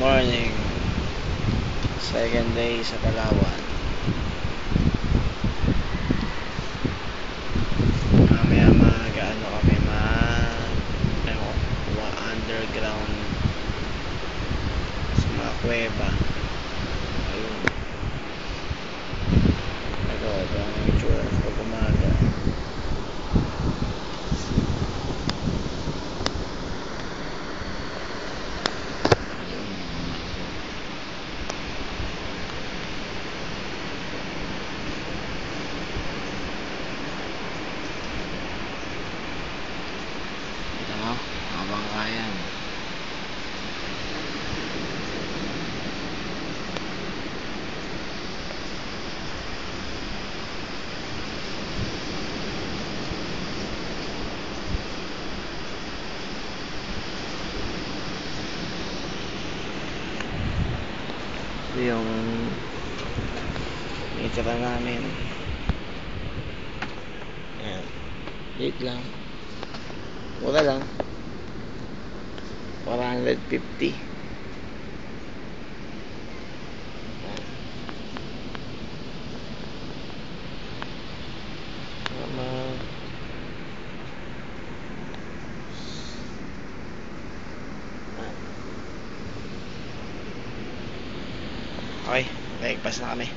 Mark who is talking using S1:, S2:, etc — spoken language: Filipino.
S1: morning. Second day sa Palawan. Mamaya mag ano kami mag ano, underground sa mga kuweba. Ito yung itsura namin. Ayan. Wait lang. Mura lang. 450. Ayan. Tama. Ayan. Okay, breakfast na kami.